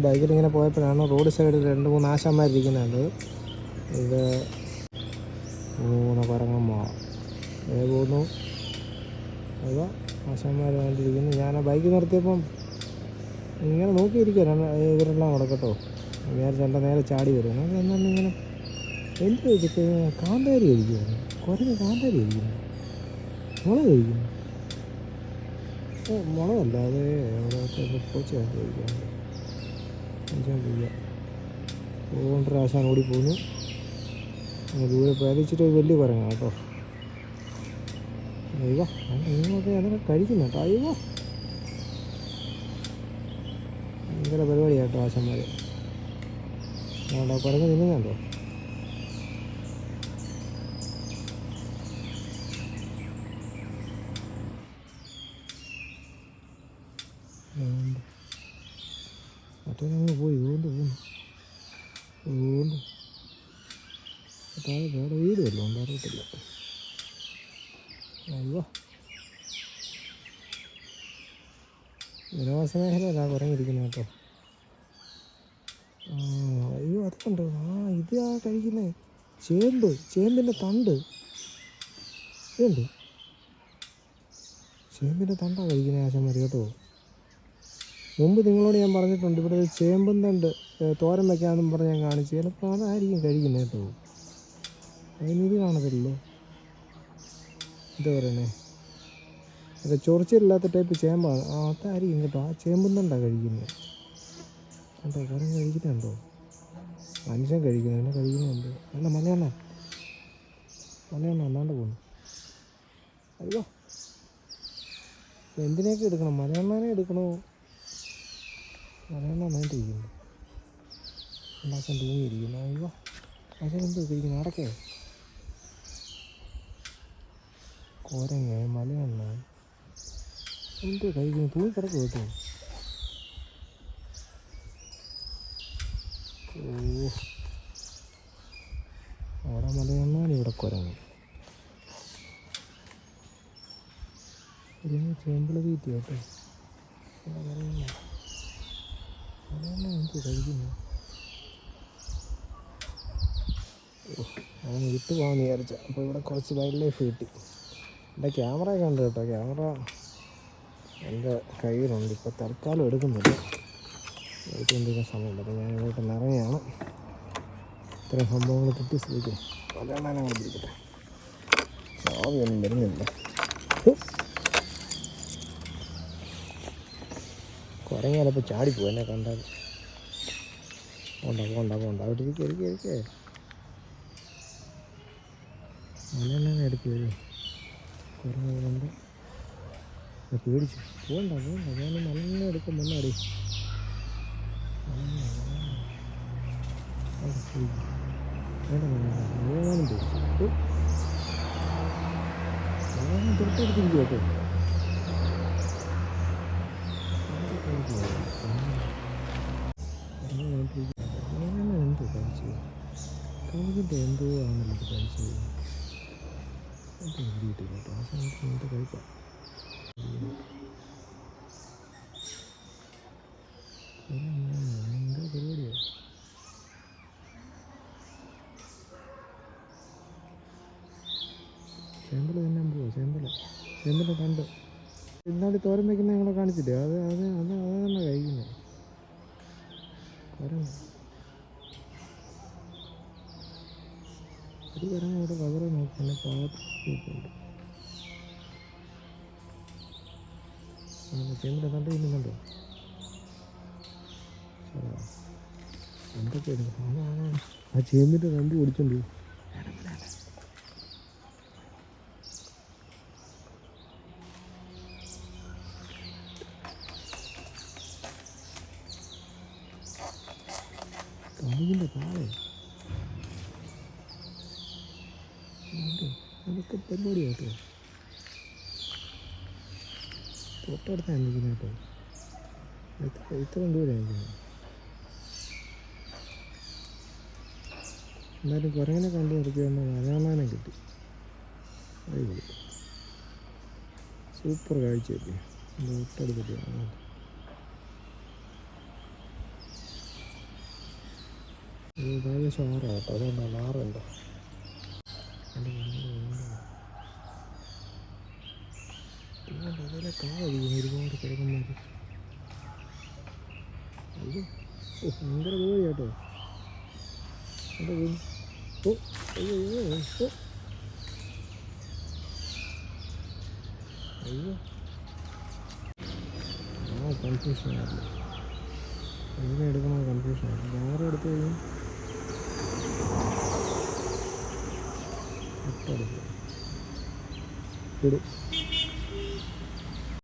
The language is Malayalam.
ബൈക്കിൽ ഇങ്ങനെ പോയപ്പോഴാണ് റോഡ് സൈഡിൽ രണ്ട് മൂന്ന് ആശാന്മാരിരിക്കുന്നുണ്ട് ഇത് മൂന്ന് കുരങ്ങമ്മ ഏ പോകുന്നു അതാ ആശാന്മാർ വേണ്ടിയിരിക്കുന്നു ഞാൻ ആ ബൈക്ക് നിർത്തിയപ്പം ഇങ്ങനെ നോക്കിയിരിക്കുക ഇവരെല്ലാം കൊടുക്കട്ടോ കേട്ടോ. വിചാരിച്ച നേരെ ചാടി വരും എന്നാലും ഇങ്ങനെ എന്ത് വെച്ചിട്ട് കാന്താരി കഴിക്കുന്നു കുറേ കാന്താരി കഴിക്കുന്നു മുളക് കഴിക്കുന്നു മുളകല്ല. അത് എവിടെയൊക്കെ പൂച്ചയാണ് കഴിക്കുന്നത് പോകേണ്ട ആശാൻ ഓടി പോകുന്നു. അങ്ങനെ ദൂരെ പോയി. അത് വലിയ കുരങ്ങ കേട്ടോ. അയ്യോ നിങ്ങളൊക്കെ അതൊക്കെ കഴിക്കുന്നു കേട്ടോ. അയ്യോ. ഭയങ്കര പരിപാടിയാണ് കേട്ടോ ആശന്മാർ കുരങ്ങ് തിന്നുന്നുണ്ടോ മറ്റേ പോയി ഇതുകൊണ്ട് പോകുന്നു അതുകൊണ്ട് താഴെ വേറെ വീട് വല്ലതും ഉണ്ട് അറിയത്തില്ല അയ്യോ ജനവാസ മേഖലയല്ല കുറഞ്ഞിരിക്കുന്നത് കേട്ടോ അയ്യോ അതുണ്ട് ആ ഇത് ആ കഴിക്കുന്നത് ചേമ്പ് ചേമ്പിന്റെ തണ്ട് ഇതുണ്ട് ചേമ്പിന്റെ തണ്ടാണ് കഴിക്കുന്നത് ആശാന്മാർ കേട്ടോ മുമ്പ് നിങ്ങളോട് ഞാൻ പറഞ്ഞിട്ടുണ്ട് ഇവിടെ ഒരു ചേമ്പും തണ്ട് തോരൻ വെക്കാമെന്നും പറഞ്ഞ് ഞാൻ കാണിച്ചു. ചിലപ്പോൾ അതായിരിക്കും കഴിക്കുന്നത് കേട്ടോ. അതിനിത് കാണത്തില്ലേ? എന്താ പറയണേ. അത് ചൊറിച്ചിലില്ലാത്ത ടൈപ്പ് ചേമ്പാണ്. ആ അതായിരിക്കും കേട്ടോ. ആ ചേമ്പും തണ്ടാണ് കഴിക്കുന്നത്. കേട്ടോ കുറേ കഴിക്കുന്നുണ്ടോ? മനുഷ്യൻ കഴിക്കുന്നത് എന്നെ കഴിക്കുന്നുണ്ട്. അല്ല മലയാള. മലയാളം അല്ലാണ്ട് പോകുന്നു അയ്യോ. എന്തിനൊക്കെ എടുക്കണം? മലയാളനെ എടുക്കണോ? മലയാളം നന്നായിട്ടിരിക്കുന്നു ഉണ്ടാക്കാൻ തൂങ്ങിയിരിക്കുന്നു അയ്യോ അച്ഛൻ എന്തോ ഇരിക്കുന്നു അടക്കേ കോരങ്ങ മലയെണ്ണ എന്തോ കഴിക്കുന്നു തൂങ്ങി കിടക്കും കേട്ടോ ഓ അവിടെ മലയെണ്ണാണ് ഇവിടെ കുരങ്ങ് കുരങ്ങ് ചേമ്പിള തീറ്റി കേട്ടോ മലയെണ്ണ കഴിക്കുന്നു. അവൻ വിട്ടു പോകാമെന്ന് വിചാരിച്ച. അപ്പോൾ ഇവിടെ കുറച്ച് വൈൽഡ് ലൈഫ് കിട്ടി എന്റെ ക്യാമറ കണ്ടു കേട്ടോ. ക്യാമറ എന്റെ കയ്യിലുണ്ട്. ഇപ്പോൾ തൽക്കാലം എടുക്കുന്നില്ല. എടുത്തുകൊണ്ടിരിക്കുന്ന സമയമുണ്ട് അപ്പോൾ ഞാൻ ഇങ്ങോട്ട് നിറയാണ്. ഇത്രയും സംഭവങ്ങൾ കിട്ടി ശ്രമിക്കും അതാണ് ഞാൻ അവിടെ പിടിക്കട്ടെ ചാവിയൊന്നും വരുന്നില്ല. കുരങ്ങ് ചിലപ്പോൾ ചാടിപ്പോവും എന്നെ കണ്ടാൽ. പോണ്ട പോണ്ട പോണ്ട. അവിടെ ഇരിക്കുക ഇരിക്കുക ഇരിക്കേ. ഞാൻ പേടിച്ചു. പോണ്ട പോണ്ട. ഞാൻ മലയെണ്ണ എടുക്കും മണ്ണാടി വേണം പേടിച്ചു തൊട്ടടുത്തിരിക്കും കേട്ടോ എന്തോ കഴിച്ചത് കഴിക്കിന്റെ എന്തോ ആണല്ലോ ഇത് കഴിച്ചത് എന്തോ കിട്ടിയിട്ടില്ല കേട്ടോ. ആ സമയത്ത് എന്ത് കഴിക്കാം ചേമ്പൽ തന്നെ പോവോ? ചെമ്പല ചെമ്പല കണ്ട്? ഇന്നാളി തോരൻ ഞങ്ങളെ കാണിച്ചില്ലേ? അത് അത് അത് അത് തന്നെ കഴിക്കുന്നത്. കുരങ്ങ് ഒരു തരം ഇവിടെ കവറ് നോക്കി എന്നെ പാത്തുണ്ട് ചേമ്പിന്റെ തണ്ട് ആ ചേമ്പിന്റെ തണ്ട് ഓടിച്ചോണ്ട് പോയി. കമുകിന്റെ താഴെ. അതൊക്കെ പരിപാടി കേട്ടോ. തൊട്ടടുത്താണ് നിൽക്കുന്നത് കേട്ടോ ഇത്ര നിൽക്കുന്നത് എന്നാലും കുറങ്ങനെ കണ്ടു നിർത്തിയപ്പോൾ വരാമാനം കിട്ടി. അടിപൊളി. സൂപ്പർ കാഴ്ചയൊക്കെ തൊട്ടടുത്തിട്ട് ഇത് ഷാറാട്ടോ അതുകൊണ്ടാണ് ആറുണ്ടോ എന്റെ അതിലെ കാതിരിക്കുന്നു ഒരുപാട് കിടക്കുന്നവർ അയ്യോ ഓ ഭയങ്കര കോഴി കേട്ടോ ഓ അയ്യോ അയ്യോ അയ്യോ ആ കൺഫ്യൂഷൻ ആയിരുന്നു എങ്ങനെ എടുക്കണോ കൺഫ്യൂഷൻ ആയിരുന്നു ക്യാമറ എടുത്തു കഴിഞ്ഞാൽ ഒട്ടടുത്ത് ഇടും